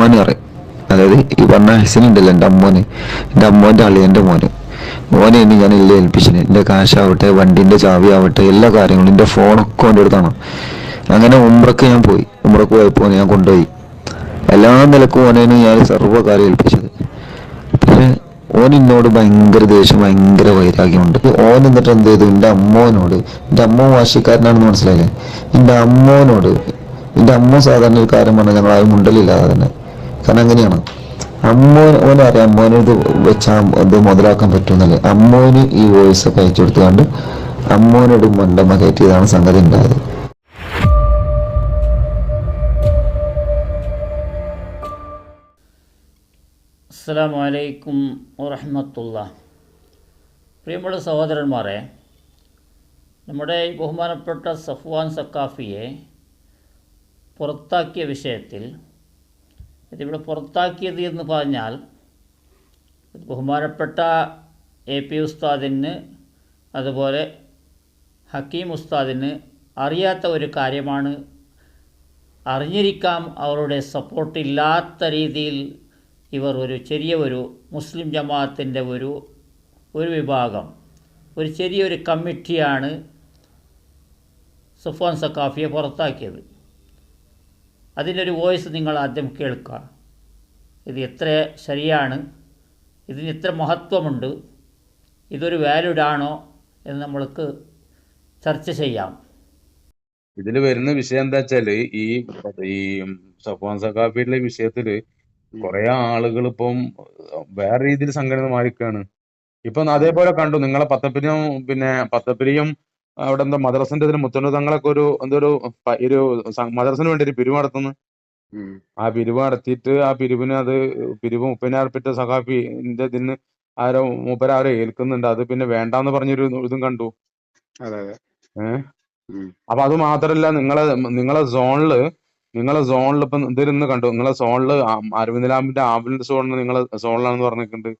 ഉസ്മാൻ പറയും അതായത് ഈ പറഞ്ഞ ഹസൻ എന്റെ അമ്മോന്. എന്റെ അമ്മോന്റെ അളിയന്റെ മോന്. മോനെ എന്ന് ഞാൻ ഇല്ല ഏൽപ്പിച്ചത് എന്റെ കാശാവട്ടെ വണ്ടിന്റെ ചാവി ആവട്ടെ എല്ലാ കാര്യങ്ങളും എന്റെ ഫോണൊക്കെ എന്റെ അടുത്താണ് അങ്ങനെ ഉമ്രക്ക് ഞാൻ പോയി. ഉമ്രക്ക് പോയപ്പോൾ ഞാൻ കൊണ്ടുപോയി. എല്ലാ നിലക്കും ഓനേനും ഞാൻ സർവകാലം ഏൽപ്പിച്ചത്. പക്ഷെ ഓൻ എന്നോട് ഭയങ്കര ദേഷ്യം ഭയങ്കര വൈരാഗ്യമുണ്ട്. ഓൻ എന്നിട്ട് എന്ത് ചെയ്തു? എന്റെ അമ്മോനോട് എന്റെ അമ്മ വാശിക്കാരനാണെന്ന് മനസ്സിലായില്ലേ? എന്റെ അമ്മോനോട് എന്റെ അമ്മ സാധാരണ ഒരു കാര്യം പറഞ്ഞാൽ ഞങ്ങൾ ആരും മുണ്ടലില്ലാതെ തന്നെ കാരണം അങ്ങനെയാണ് അമ്മോൻ ഓനറിയാം അമ്മോനെ ഇത് വെച്ചാൽ ഇത് മുതലാക്കാൻ പറ്റുമെന്നല്ലേ. അമ്മോന് ഈ വോയിസ് ഒക്കെ അയച്ചു കൊടുത്തുകൊണ്ട് അമ്മോനോട് മണ്ടമ്മ കയറ്റിയതാണ് സംഗതി ഉണ്ടായത്. അസ്സാം വറഹമത്തുള്ള. പ്രിയമുള്ള സഹോദരന്മാരെ നമ്മുടെ ഈ ബഹുമാനപ്പെട്ട സഫ്വാൻ സക്കാഫിയെ പുറത്താക്കിയ വിഷയത്തിൽ ഇതിവിടെ പുറത്താക്കിയത് എന്ന് പറഞ്ഞാൽ ബഹുമാനപ്പെട്ട എ പി ഉസ്താദിന് അതുപോലെ ഹക്കീം ഉസ്താദിന് അറിയാത്ത ഒരു കാര്യമാണ്. അറിഞ്ഞിരിക്കാം അവരുടെ സപ്പോർട്ടില്ലാത്ത രീതിയിൽ ഇവർ ഒരു ചെറിയ ഒരു മുസ്ലിം ജമാഅത്തിന്റെ ഒരു ഒരു വിഭാഗം ഒരു ചെറിയൊരു കമ്മിറ്റിയാണ് സുഫാൻ സക്കാഫിയെ പുറത്താക്കിയത്. അതിന്റെ ഒരു വോയിസ് നിങ്ങൾ ആദ്യം കേൾക്കുക. ഇത് എത്ര ശരിയാണ്? ഇതിന് ഇത്ര മഹത്വമുണ്ട്? ഇതൊരു വാലിഡ് ആണോ എന്ന് നമ്മൾക്ക് ചർച്ച ചെയ്യാം. ഇതിൽ വരുന്ന വിഷയം എന്താ വെച്ചാൽ ഈ ഈ സഖാഫിയിലെ സഖാഫിയുടെ വിഷയത്തിൽ കുറെ ആളുകൾ ഇപ്പം വേറെ രീതിയിൽ സംഘടന മാറിക്കാണ്. ഇപ്പൊ അതേപോലെ കണ്ടു നിങ്ങളെ പത്തപ്പിരിയും പിന്നെ പത്തപ്പിരിയും അവിടെ എന്താ മദ്രസിന്റെ ഇതിന് മുത്തണ്ണ തങ്ങളൊക്കെ ഒരു എന്തോ ഒരു പ- ഒരു സ- മദ്രസിന് വേണ്ടി ഒരു പിരിവ് നടത്തുന്നു. ഉം. ആ പിരിവ് നടത്തിയിട്ട് ആ പിരിവിന് അത് പിരിവ് മുപ്പതിനായിരപ്പിറ്റ സഖാഫിന്റെ ഇതിന് ആരോ മൂപ്പര ആരോ ഏൽക്കുന്നുണ്ട്. അത് പിന്നെ വേണ്ടാന്ന് പറഞ്ഞൊരു ഇതും കണ്ടു. അതെ അതെ. ഏഹ് ഉം. അപ്പൊ അത് മാത്രല്ല നിങ്ങളെ നിങ്ങളെ സോണിൽ നിങ്ങളെ സോണിൽ ഇപ്പൊ ഇതിരുന്ന് കണ്ടു. നിങ്ങളെ സോണിൽ അരവിന്ദ് ലാമ്പിന്റെ ആംബുലൻസ് സോണിൽ നിങ്ങളെ സോണിലാണെന്ന് പറഞ്ഞിട്ടുണ്ട്.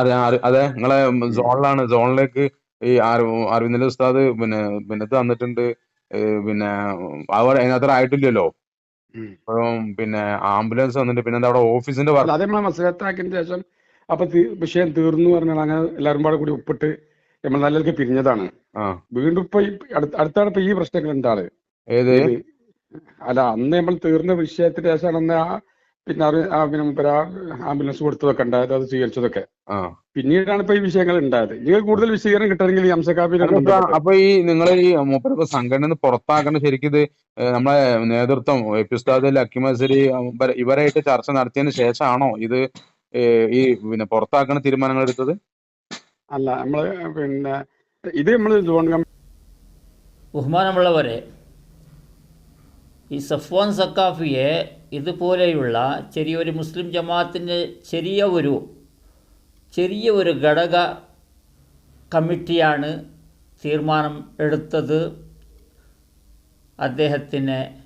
അതെ അതെ നിങ്ങളെ സോണിലാണ് സോണിലേക്ക് ഈ അര- അരവിന്ദ് ഉസ്താദ് പിന്നെ പിന്നെ തന്നിട്ടുണ്ട് പിന്നെ അവർ അതിനകത്ത് ആയിട്ടില്ലല്ലോ. പിന്നെ ആംബുലൻസ് വന്നിട്ട് പിന്നെ എന്താ അവിടെ ഓഫീസിന്റെ അത് മസലത്താക്കിയതിന് ശേഷം അപ്പൊ വിഷയം തീർന്നു പറഞ്ഞാൽ അങ്ങനെ എല്ലാവരും പാടെ കൂടി ഒപ്പിട്ട് നമ്മൾ നല്ലതൊക്കെ പിരിഞ്ഞതാണ്. വീണ്ടും ഇപ്പൊ അടുത്ത- അടുത്താണ് ഇപ്പൊ ഈ പ്രശ്നങ്ങൾ ഉണ്ടാൾ ഏത്? അല്ല അന്ന് നമ്മൾ തീർന്ന വിഷയത്തിന് ശേഷമാണ് അന്ന് ആ പിന്നെ അത് ആ പിന്നെ മൂപ്പര് ആ ആംബുലൻസ് കൊടുത്തു വെക്കണ്ടായത് അത് സ്വീകരിച്ചതൊക്കെ. ആ. പിന്നീടാണ് ഇപ്പൊ ഈ വിഷയങ്ങൾ ഉണ്ടായത്. നിങ്ങൾ കൂടുതൽ വിശദീകരണം കിട്ടണമെങ്കിൽ ഈ അംശകാപ്പിയിൽ അപ്പൊ അപ്പൊ ഈ നിങ്ങൾ ഈ മൂപ്പരിപ്പോ സംഘടന പുറത്താക്കേണ്ട ശരിക്കും ഇത് നമ്മളെ നേതൃത്വം ഉസ്താദ് അക്കിമസരി ഇവരായിട്ട് ചർച്ച നടത്തിയതിന് ശേഷമാണോ ഇത് ഈ പിന്നെ പുറത്താക്കുന്ന തീരുമാനങ്ങൾ എടുത്തത്? അല്ല നമ്മൾ പിന്നെ ഇത് നമ്മൾ ജോൺ ബഹുമാനമുള്ളവരെ ഈ സഫ്വാൻ സക്കാഫിയെ ഇതുപോലെയുള്ള ചെറിയൊരു മുസ്ലിം ജമാഅത്തിന്റെ ചെറിയ ഒരു ചെറിയ ഒരു ഘടക കമ്മിറ്റിയാണ് തീരുമാനം എടുത്തത്. അദ്ദേഹത്തിനെ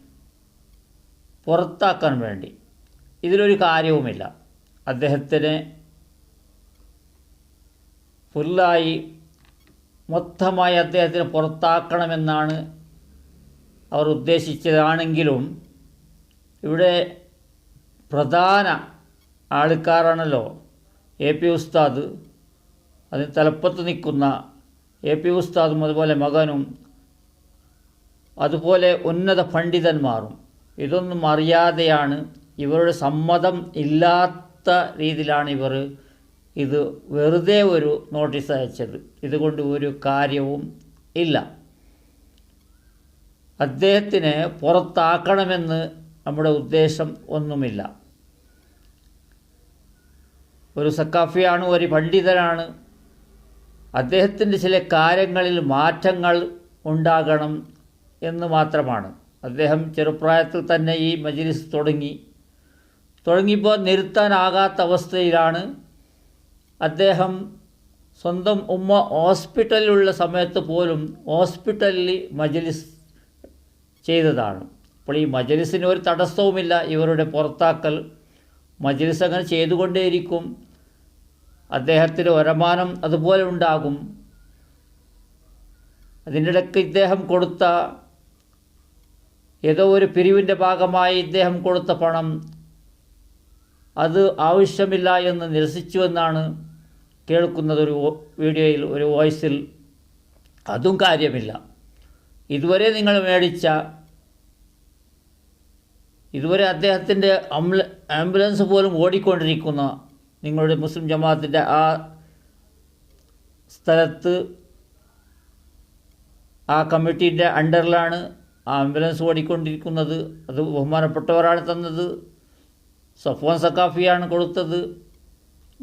പുറത്താക്കാൻ വേണ്ടി. ഇതിലൊരു കാര്യവുമില്ല. അദ്ദേഹത്തിന് ഫുള്ളായി മൊത്തമായി അദ്ദേഹത്തിന് പുറത്താക്കണമെന്നാണ് അവർ ഉദ്ദേശിച്ചതാണെങ്കിലും ഇവിടെ പ്രധാന ആൾക്കാരാണല്ലോ എ പി ഉസ്താദ്. അതിന് തലപ്പത്ത് നിൽക്കുന്ന എ പി ഉസ്താദും അതുപോലെ മകനും അതുപോലെ ഉന്നത പണ്ഡിതന്മാരും. ഇതൊന്നും അറിയാതെയാണ് ഇവരുടെ സമ്മതം ഇല്ലാത്ത രീതിയിലാണ് ഇവർ ഇത് വെറുതെ ഒരു നോട്ടീസ് അയച്ചത്. ഇതുകൊണ്ട് ഒരു കാര്യവും ഇല്ല. അദ്ദേഹത്തിനെ പുറത്താക്കണമെന്ന് നമ്മുടെ ഉദ്ദേശം ഒന്നുമില്ല. ഒരു സക്കാഫിയാണ് ഒരു പണ്ഡിതനാണ്. അദ്ദേഹത്തിന്റെ ചില കാര്യങ്ങളിൽ മാറ്റങ്ങൾ ഉണ്ടാകണം എന്ന് മാത്രമാണ്. അദ്ദേഹം ചെറുപ്രായത്തിൽ തന്നെ ഈ മജിലിസ് തുടങ്ങി. തുടങ്ങിയപ്പോൾ നിർത്താനാകാത്ത അവസ്ഥയിലാണ് അദ്ദേഹം സ്വന്തം ഉമ്മ ഹോസ്പിറ്റലിലുള്ള സമയത്ത് പോലും ഹോസ്പിറ്റലിൽ മജിലിസ് ചെയ്തതാണ്. അപ്പോൾ ഈ മജലിസിന് ഒരു തടസ്സവുമില്ല. ഇവരുടെ പുറത്താക്കൽ മജലിസ് അങ്ങനെ ചെയ്തുകൊണ്ടേയിരിക്കും. അദ്ദേഹത്തിന് വരമാനം അതുപോലെ ഉണ്ടാകും. അതിനിടയ്ക്ക് ഇദ്ദേഹം കൊടുത്ത ഏതോ ഒരു പിരിവിന്റെ ഭാഗമായി ഇദ്ദേഹം കൊടുത്ത പണം അത് ആവശ്യമില്ല എന്ന് നിരസിച്ചുവെന്നാണ് കേൾക്കുന്നത് ഒരു വീഡിയോയിൽ ഒരു വോയിസിൽ. അതും കാര്യമില്ല. ഇതുവരെ നിങ്ങൾ മേടിച്ച ഇതുവരെ അദ്ദേഹത്തിന്റെ ആംബുലൻസ് പോലും ഓടിക്കൊണ്ടിരിക്കുന്ന നിങ്ങളുടെ മുസ്ലിം ജമാഅത്തിന്റെ ആ സ്ഥലത്ത് ആ കമ്മിറ്റീന്റെ അണ്ടറിലാണ് ആ ആംബുലൻസ് ഓടിക്കൊണ്ടിരിക്കുന്നത്. അത് ബഹുമാനപ്പെട്ടവരാണ് തന്നത്. സഫോൻ സക്കാഫിയാണ് കൊടുത്തത്.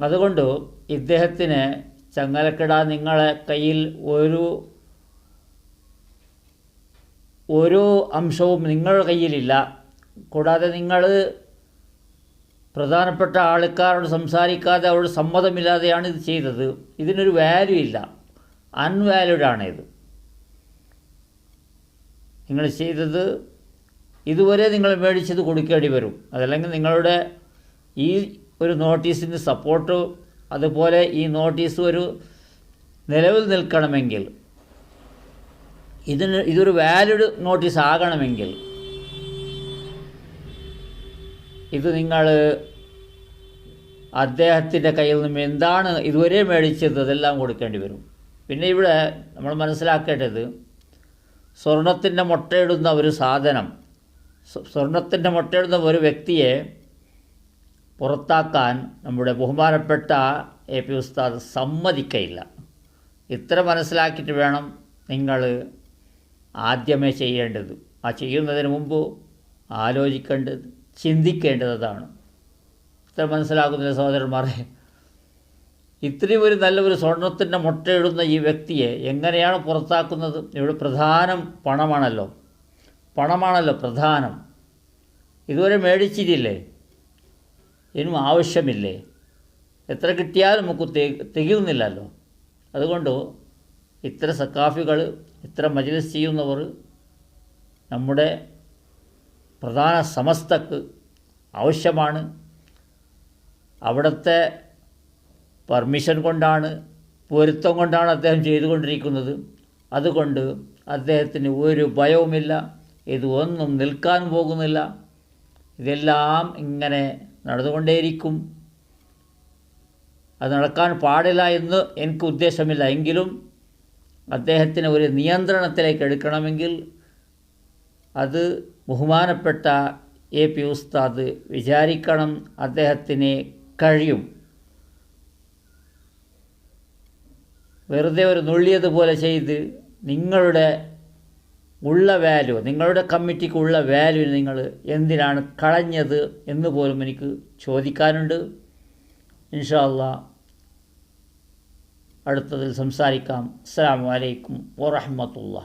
അതുകൊണ്ട് ഇദ്ദേഹത്തിന് ചങ്ങലക്കിട നിങ്ങളെ കയ്യിൽ ഒരു ഓരോ അംശവും നിങ്ങളുടെ കയ്യിലില്ല. കൂടാതെ നിങ്ങൾ പ്രധാനപ്പെട്ട ആൾക്കാരോട് സംസാരിക്കാതെ അവരുടെ സമ്മതമില്ലാതെയാണ് ഇത് ചെയ്തത്. ഇതിനൊരു വാല്യൂ ഇല്ല. അൺവാല്യൂഡ് ആണ് ഇത് നിങ്ങൾ ചെയ്തത് ഇതുവരെ നിങ്ങൾ മേടിച്ചത് കൊടുക്കേണ്ടി വരും. അതല്ലെങ്കിൽ നിങ്ങളുടെ ഈ ഒരു നോട്ടീസിന് സപ്പോർട്ട് അതുപോലെ ഈ നോട്ടീസ് ഒരു നിലവിൽ നിൽക്കണമെങ്കിൽ ഇതിന് ഇതൊരു വാലിഡ് നോട്ടീസ് ആകണമെങ്കിൽ ഇത് നിങ്ങൾ അദ്ദേഹത്തിന്റെ കയ്യിൽ നിന്നും എന്താണ് ഇതുവരെ മേടിച്ചത് അതെല്ലാം കൊടുക്കേണ്ടി വരും. പിന്നെ ഇവിടെ നമ്മൾ മനസ്സിലാക്കേണ്ടത് സ്വർണത്തിന്റെ മുട്ടയിടുന്ന ഒരു സാധനം സ്വ- സ്വർണത്തിന്റെ മുട്ടയിടുന്ന ഒരു വ്യക്തിയെ പുറത്താക്കാൻ നമ്മുടെ ബഹുമാനപ്പെട്ട എ പി ഉസ്താദ് സമ്മതിക്കയില്ല. ഇത്ര മനസ്സിലാക്കിയിട്ട് വേണം നിങ്ങൾ ആദ്യമേ ചെയ്യേണ്ടത്. ആ ചെയ്യുന്നതിന് മുമ്പ് ആലോചിക്കേണ്ടത്. ചിന്തിക്കേണ്ടതാണ്. ഇത്ര മനസ്സിലാക്കുന്നില്ല സഹോദരന്മാരെ ഇത്രയും ഒരു നല്ലൊരു സ്വർണത്തിന്റെ മുട്ടയിടുന്ന ഈ വ്യക്തിയെ എങ്ങനെയാണ് പുറത്താക്കുന്നത്? ഇവിടെ പ്രധാനം പണമാണല്ലോ. പണമാണല്ലോ പ്രധാനം. ഇതുവരെ മേടിച്ചിട്ടില്ലേ? ഇനിയും ആവശ്യമില്ലേ? എത്ര കിട്ടിയാലും നമുക്ക് തികയുന്നില്ലല്ലോ. അതുകൊണ്ട് ഇത്ര സക്കാഫികൾ ഇത്ര മജ്ലിസ് ചെയ്യുന്നവർ നമ്മുടെ പ്രധാന സമസ്തക്ക് ആവശ്യമാണ്. അവിടുത്തെ പെർമിഷൻ കൊണ്ടാണ് പൊരുത്തം കൊണ്ടാണ് അദ്ദേഹം ചെയ്തുകൊണ്ടിരിക്കുന്നത്. അതുകൊണ്ട് അദ്ദേഹത്തിന് ഒരു ഭയവുമില്ല. ഇത് ഒന്നും നിൽക്കാൻ പോകുന്നില്ല. ഇതെല്ലാം ഇങ്ങനെ നടന്നുകൊണ്ടേയിരിക്കും. അത് നടക്കാൻ പാടില്ല എന്ന് എനിക്ക് ഉദ്ദേശമില്ല. എങ്കിലും അദ്ദേഹത്തിന് ഒരു നിയന്ത്രണത്തിലേക്ക് എടുക്കണമെങ്കിൽ അത് ബഹുമാനപ്പെട്ട എ പി ഉസ്താദ് വിചാരിക്കണം അദ്ദേഹത്തിന് കഴിയും. വെറുതെ ഒരു നുള്ളിയതുപോലെ ചെയ്ത് നിങ്ങളുടെ ഉള്ള വാല്യൂ നിങ്ങളുടെ കമ്മിറ്റിക്കുള്ള വാല്യൂ നിങ്ങൾ എന്തിനാണ് കളഞ്ഞത് എന്ന് പോലും എനിക്ക് ചോദിക്കാനുണ്ട്. ഇൻഷാല്ല അടുത്തതിൽ സംസാരിക്കാം. അസ്സാം വലൈക്കും വറഹമത്തുള്ള